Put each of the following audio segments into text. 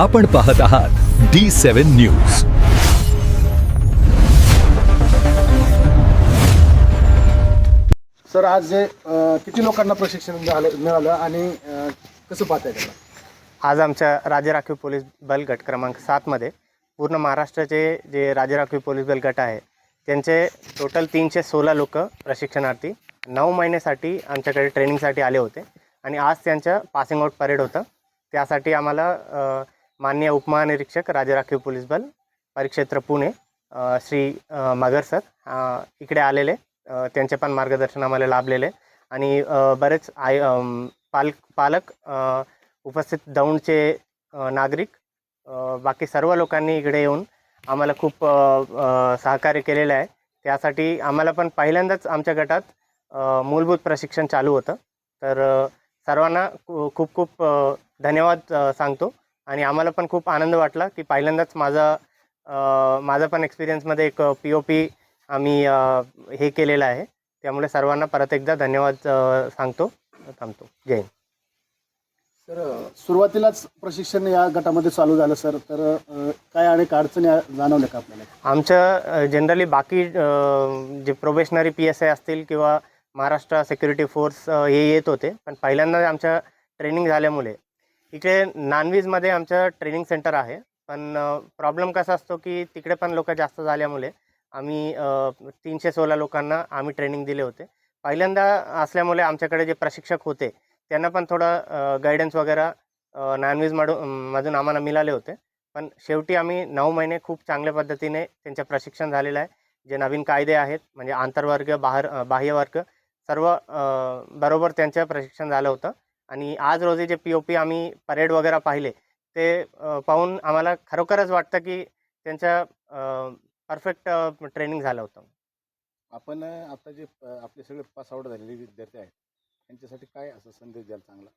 आपण पाहत आहात डी सेव्हन न्यूज सर आज जे अ, किती लोकांना प्रशिक्षण झालं मिळालं आणि अ, कसं पाहताय त्याला? आज आमच्या राज्य राखीव पोलीस बल गट क्रमांक सातमध्ये पूर्ण महाराष्ट्राचे जे राज्य राखीव पोलीस बल गट आहे त्यांचे टोटल तीनशे सोळा लोक प्रशिक्षणार्थी नऊ महिन्यासाठी आमच्याकडे ट्रेनिंगसाठी आले होते. आणि आज त्यांचं पासिंग आउट परेड होतं. त्यासाठी आम्हाला अ, मान्य उपमहानिरीक्षक राज्य राखीव पोलीस बल परिक्षेत्र पुणे श्री अ, मगर सर इकडे आलेले त्यांचे पण मार्गदर्शन आम्हाला लाभलेले आणि बरेच आय पाल पालक उपस्थित दौंडचे नागरिक बाकी सर्व लोकांनी इकडे येऊन आम्हाला खूप सहकार्य केलेलं आहे. त्यासाठी आम्हाला पण पहिल्यांदाच आमच्या गटात मूलभूत प्रशिक्षण चालू होतं. तर सर्वांना खूप खूप धन्यवाद सांगतो. आणि आम्हाला पण खूप आनंद वाटला की पहिल्यांदाच माझा माझा पण एक्सपिरियन्समध्ये एक पी ओ पी आम्ही हे केलेलं आहे. त्यामुळे सर्वांना परत एकदा धन्यवाद सांगतो थांबतो. जय हिंद. सर सुरुवातीलाच प्रशिक्षण या गटामध्ये चालू झालं सर. तर काय अनेक अडचणी जाणवल्या का आपल्याला? आमच्या जनरली बाकी जे प्रोबेशनरी पी एस आय असतील किंवा महाराष्ट्र सिक्युरिटी फोर्स हे येत होते. पण पहिल्यांदा आमच्या ट्रेनिंग झाल्यामुळे इकडे नॉनव्हेजमध्ये आमचं ट्रेनिंग सेंटर आहे. पण प्रॉब्लेम कसा असतो की तिकडे पण लोक जास्त झाल्यामुळे आम्ही तीनशे सोळा लोकांना आम्ही ट्रेनिंग दिले होते. पहिल्यांदा असल्यामुळे आमच्याकडे जे प्रशिक्षक होते त्यांना पण थोडं गायडन्स वगैरे नॉनव्हेज मधून आम्हाला मिळाले होते. पण शेवटी आम्ही नऊ महिने खूप चांगल्या पद्धतीने त्यांचं प्रशिक्षण झालेलं आहे. जे नवीन कायदे आहेत म्हणजे आंतरवर्ग बाहेर बाह्यवर्ग सर्व बरोबर त्यांचं प्रशिक्षण झालं होतं. आणि आज रोजी जे पी ओ पी आम्ही परेड वगैरे पाहिले ते पाहून आम्हाला खरोखरच वाटतं की त्यांच्या परफेक्ट ट्रेनिंग झालं होतं. आपण आता जे आपले सगळे पास आउट झालेले विद्यार्थी आहेत त्यांच्यासाठी काय असं संदेश द्याल चांगला?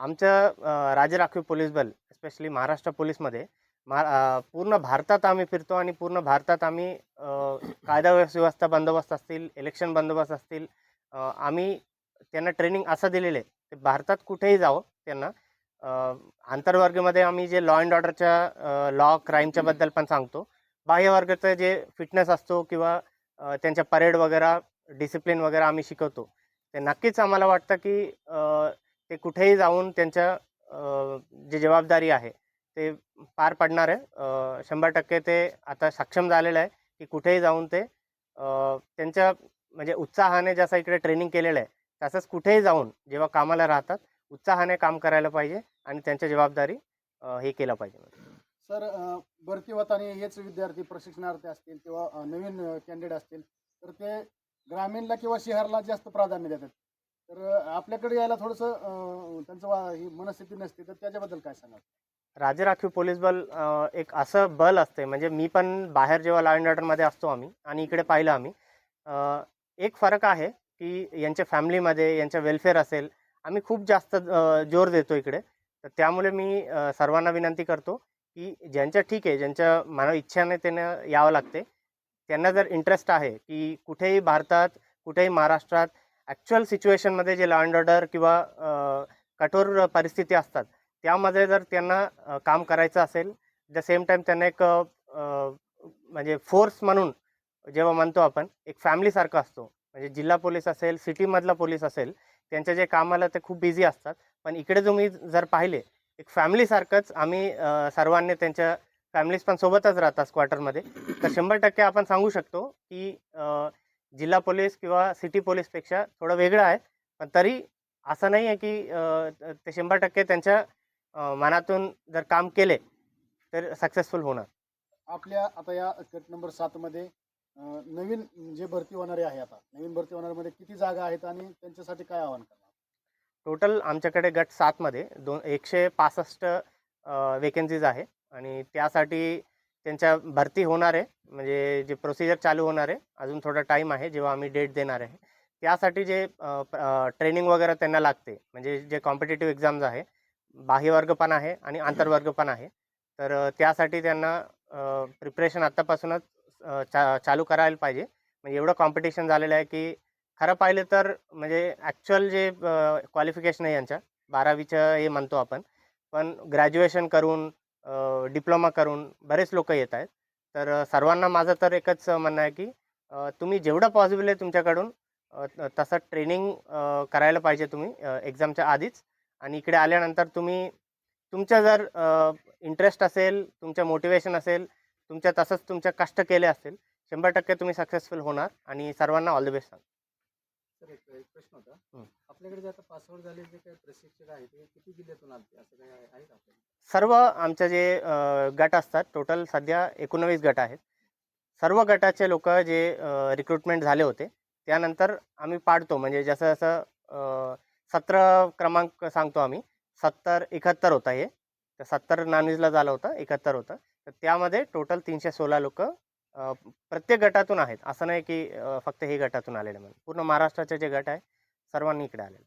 आमचं राज्य राखीव पोलीस बल स्पेशली महाराष्ट्र पोलीसमध्ये महा पूर्ण भारतात आम्ही फिरतो आणि पूर्ण भारतात आम्ही कायदा व्यव- व्यवस्था बंदोबस्त असतील इलेक्शन बंदोबस्त असतील आम्ही त्यांना ट्रेनिंग असं दिलेलं आहे. ते भारतात कुठेही जावं त्यांना आंतरवर्गामध्ये आम्ही जे लॉ अँड ऑर्डरच्या लॉ क्राईमच्या बद्दल पण सांगतो. बाह्यवर्गाचं जे फिटनेस असतो किंवा त्यांच्या परेड वगैरे डिसिप्लिन वगैरे आम्ही शिकवतो. ते नक्कीच आम्हाला वाटतं की ते कुठेही जाऊन त्यांच्या जी जबाबदारी आहे ते पार पाडणार आहे. शंभर टक्के ते आता सक्षम झालेलं आहे की कुठेही जाऊन ते त्यांच्या म्हणजे उत्साहाने जसं इकडे ट्रेनिंग केलेलं आहे तसंच कुठेही जाऊन जेव्हा कामाला राहतात उत्साहाने काम करायला पाहिजे आणि त्यांच्या जबाबदारी हे केलं पाहिजे. सर भरती होताना हेच विद्यार्थी प्रशिक्षणार्थी असतील किंवा नवीन कॅन्डिडेट असतील तर ते ग्रामीणला किंवा शहराला जास्त प्राधान्य देतात. तर आपल्याकडे यायला थोडंसं त्यांचं ही मनस्थिती नसते तर त्याच्याबद्दल काय सांगाल? राज्य राखीव पोलीस बल एक असं बल असते म्हणजे मी पण बाहेर जेव्हा लॉ अँड ऑर्डरमध्ये असतो आम्ही आणि इकडे पाहिलं आम्ही एक फरक आहे की यांच्या फॅमिलीमध्ये यांच्या वेलफेअर असेल. आम्ही खूप जास्त जोर देतो इकडे. तर त्यामुळे मी सर्वांना विनंती करतो की ज्यांच्या ठीक आहे ज्यांच्या मानव इच्छाने त्यांना यावं लागते त्यांना जर इंटरेस्ट आहे की कुठेही भारतात कुठेही महाराष्ट्रात ॲक्च्युअल सिच्युएशनमध्ये जे लॉ अँड ऑर्डर किंवा कठोर परिस्थिती असतात त्यामध्ये जर त्यांना काम करायचं असेल द सेम टाईम त्यांना एक म्हणजे फोर्स म्हणून जेव्हा म्हणतो आपण एक फॅमिलीसारखं असतो म्हणजे जिल्हा पोलीस असेल सिटीमधला पोलीस असेल त्यांच्या जे कामाला ते खूप बिझी असतात. पण इकडे तुम्ही जर पाहिले एक फॅमिलीसारखंच आम्ही सर्वांनी त्यांच्या फॅमिलीज पण सोबतच राहतात क्वार्टरमध्ये तर शंभर टक्के आपण सांगू शकतो की जिल्हा पोलीस किंवा सिटी पोलीसपेक्षा थोडं वेगळं आहे. पण तरी असं नाही आहे की ते शंभर टक्के त्यांच्या मनातून जर काम केले तर सक्सेसफुल होणार. आपल्या आता या कट नंबर सातमध्ये नवीन जे भरती होणारे आहे आता नवीन भरती होणाऱ्यामध्ये किती जागा आहेत आणि त्यांच्यासाठी काय आव्हान करणार? टोटल आमच्याकडे गट सातमध्ये दोन एकशे पासष्ट वेकेन्सीज आहे आणि त्यासाठी त्यांच्या भरती होणार आहे म्हणजे जे प्रोसिजर चालू होणार आहे अजून थोडा टाईम आहे जेव्हा आम्ही डेट देणार आहे. त्यासाठी जे ट्रेनिंग वगैरे त्यांना लागते म्हणजे जे कॉम्पिटेटिव्ह एक्झाम्स आहे बाह्यवर्ग पण आहे आणि आंतरवर्ग पण आहे. तर त्यासाठी त्यांना प्रिपरेशन आत्तापासूनच चा चालू करायला पाहिजे. म्हणजे एवढं कॉम्पिटिशन झालेलं आहे की खरं पाहिलं तर म्हणजे ॲक्च्युअल जे क्वालिफिकेशन आहे यांच्या बारावीचं हे म्हणतो आपण पण ग्रॅज्युएशन करून डिप्लोमा करून बरेच लोक येत आहेत. तर सर्वांना माझं तर एकच म्हणणं आहे की तुम्ही जेवढं पॉसिबल आहे तुमच्याकडून तसं ट्रेनिंग करायला पाहिजे तुम्ही एक्झामच्या आधीच. आणि इकडे आल्यानंतर तुम्ही तुमचं जर इंटरेस्ट असेल तुमचं मोटिवेशन असेल तुमच्या तसंच तुमच्या कष्ट केले असेल शंभर टक्के तुम्ही सक्सेसफुल होणार आणि सर्वांना ऑल द बेस्ट सांग सर एक एक प्रश्न होता. हं. आपल्याकडे जे आता जे काही प्रशिक्षक आहेत ते किती जिल्ह्यातून आले असं काही आहे आहे का आपल्याकडे? सर्व आमचे जे गट असतात टोटल सध्या एकोणवीस गट आहेत. सर्व गटाचे लोक जे रिक्रुटमेंट झाले होते त्यानंतर आम्ही पाडतो. म्हणजे जसं जसं सतरा क्रमांक सांगतो आम्ही सत्तर एकाहत्तर होता हे. तर सत्तर नॉनव्हेजला झालं होतं एकाहत्तर होतं. तर त्यामध्ये टोटल तीनशे सोळा लोक प्रत्येक गटातून आहेत. असं नाही की फक्त हे गटातून आलेले म्हणून. पूर्ण महाराष्ट्राचे जे गट आहे सर्वांनी इकडे आलेले